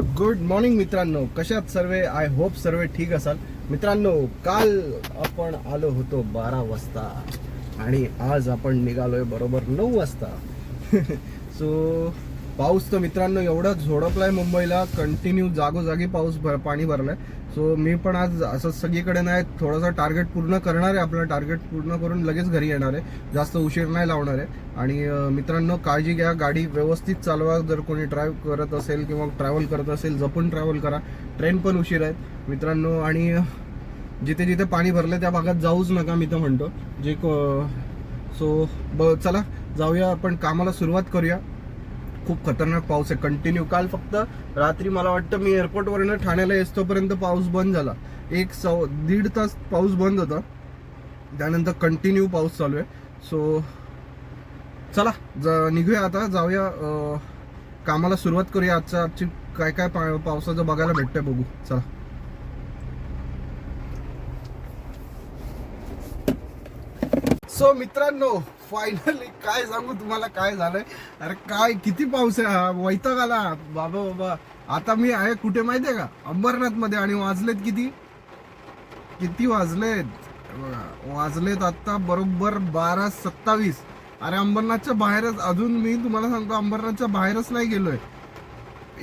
Good morning मित्रांनो. कशात सर्व? आय होप सर्व ठीक असाल. मित्रांनो काल आपण आलो होतो बारा वाजता आणि आज आपण निघालोय बरोबर नऊ वाजता. सो पाऊस तर मित्रांनो एवढा झोडपलाय मुंबईला. कंटिन्यू जागोजागी पाऊस भर पाणी भरलाय. सो मी पण आज असं सगळीकडे नाही थोडासा टार्गेट पूर्ण करणार आहे. आपलं टार्गेट पूर्ण करून लगेच घरी येणार आहे. जास्त उशीर नाही लावणार आहे. आणि मित्रांनो काळजी घ्या. गाडी व्यवस्थित चालवा. जर कोणी ड्राईव्ह करत असेल किंवा ट्रॅव्हल करत असेल जपून ट्रॅव्हल करा. ट्रेन पण उशीर आहेत मित्रांनो. आणि जिथे जिथे पाणी भरलं त्या भागात जाऊच नका मी तर म्हणतो. जे सो ब चला जाऊया. आपण कामाला सुरुवात करूया. खूप खतरनाक पाऊस आहे. कंटिन्यू काल फक्त रात्री मला वाटतं मी एअरपोर्टवरनं ठाण्याला येतोपर्यंत पाऊस बंद झाला. एक सव दीड तास पाऊस बंद होता. त्यानंतर कंटिन्यू पाऊस चालू आहे. सो चला ज निघूया आता जाऊया कामाला सुरुवात करूया. आजचा आजची काय काय पा पावसाचं बघायला भेटतंय बघू. चला. सो मित्रांनो फायनली काय सांगू तुम्हाला काय झालंय? अरे काय किती पाऊस आहे? हा वैताग आला बाबा बाबा. आता मी आहे कुठे माहितीये का? अंबरनाथमध्ये आणि वाजलेत किती? किती वाजलेत? वाजलेत आता बरोबर बारा सत्तावीस. अरे अंबरनाथच्या बाहेरच अजून मी तुम्हाला सांगतो अंबरनाथच्या बाहेरच नाही गेलोय.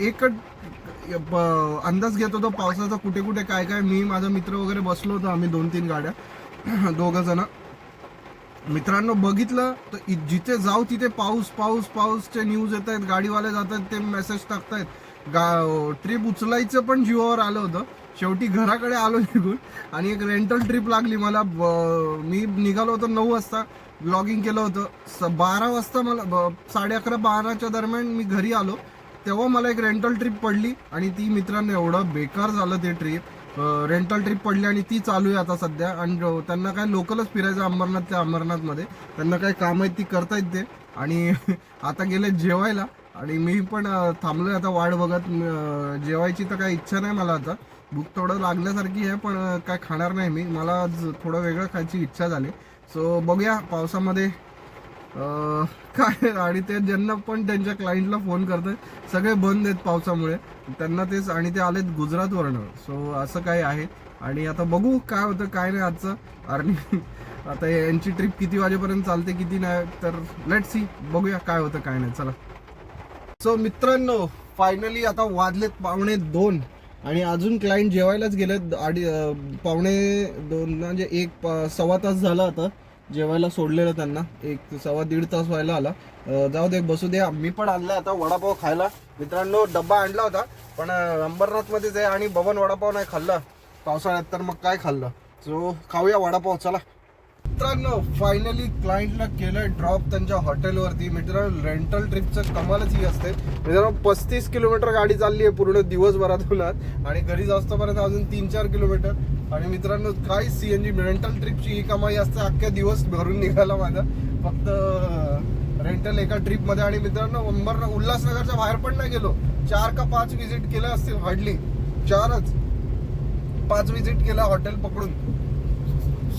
एक अंदाज घेत होतो पावसाचा कुठे कुठे काय काय मी माझा मित्र वगैरे बसलो होतो आम्ही दोन तीन गाड्या. दोघ जण. मित्रांनो बघितलं तर इ- जिथे जाऊ तिथे पाऊस पाऊस पाऊसचे न्यूज येत आहेत गाडीवाले जात आहेत ते मेसेज टाकतायत गा ट्रिप उचलायचं पण जीवावर आलं होतं. शेवटी घराकडे आलो निघून आणि एक रेंटल ट्रिप लागली मला. ब- मी निघालो होतो नऊ वाजता. ब्लॉगिंग केलं होतं. स बारा वाजता मला ब- साडे अकरा बाराच्या दरम्यान मी घरी आलो. तेव्हा मला एक रेंटल ट्रिप पडली आणि ती मित्रांनो एवढं बेकार झालं ते ट्रिप रेंटल ट्रिप पडली आणि ती चालू आहे आता सध्या. आणि त्यांना काय लोकलच फिरायचं अंबरनाथ त्या अंबरनाथमध्ये. त्यांना काय काम आहेत ती करतायत ते. आणि आता गेले जेवायला. आणि मी पण थांबलो थांबलोय आता वाट बघत. जेवायची तर काही इच्छा नाही मला आता. भूक थोडं लागल्यासारखी आहे पण काय खाणार नाही मी. मला आज थोडं वेगळं खायची इच्छा झाली. सो बघूया पावसामध्ये काय आणि ते ज्यांना पण त्यांच्या क्लायंटला फोन करतात सगळे बंद आहेत पावसामुळे. त्यांना तेच आणि ते आलेत गुजरातवरनं. सो असं काय आहे. आणि आता बघू काय होतं काय नाही आजचं. आणि आता यांची ट्रिप किती वाजेपर्यंत चालते किती नाही तर लेट सी बघूया काय होतं काय नाही. चला. सो मित्रांनो फायनली आता वाजलेत पावणे दोन. आणि अजून क्लायंट जेवायलाच गेलेत. अडी पावणे दोन म्हणजे एक सव्वा तास झाला आता. जेवायला सोडलेलं त्यांना. एक सव्वा दीड तास व्हायला आला. जाऊ दे बसू दे. मी पण आणला आता वडापाव खायला. मित्रांनो डब्बा आणला होता. पण अंबरनाथमध्येच आहे आणि बबन वडापाव नाही खाल्ला. पावसाळ्यात तर मग काय खाल्लं? सो खाऊया वडापाव. चला. मित्रांनो फायनली क्लायंटला केलं ड्रॉप त्यांच्या हॉटेलवरती मित्रांनो रेंटल ट्रिपचं कमालच ही असते. मित्रांनो पस्तीस किलोमीटर गाडी चालली आहे पूर्ण दिवसभरात आज आणि घरी जास्तपर्यंत अजून तीन चार किलोमीटर. आणि मित्रांनो काय सी एन जी रेंटल ट्रिपची ही कमाई असते अख्ख्या दिवस भरून निघाला माझा. फक्त रेंटल एका ट्रिपमध्ये आणि मित्रांनो अंबरनाथ उल्हासनगरच्या बाहेर पण नाही गेलो. चार का पाच व्हिजिट केल्या असतील हार्डली चारच. पाच व्हिजिट केला हॉटेल पकडून.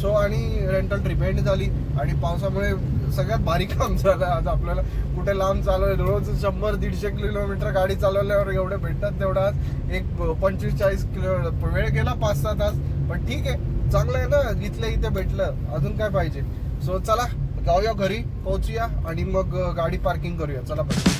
सो आणि रेंटल ट्रिप एंड झाली. आणि पावसामुळे सगळ्यात भारी काम झालं आज आपल्याला. कुठे लांब चालवलं रोज शंभर दीडशे किलोमीटर गाडी चालवल्यावर एवढे भेटतात तेवढा आज. एक पंचवीस चाळीस किलो वेळ गेला पाच सहा तास पण ठीक आहे. चांगलं आहे ना इथलं इथे भेटलं. अजून काय पाहिजे? सो चला जाऊया घरी पोहोचूया आणि मग गाडी पार्किंग करूया. चला पाहिजे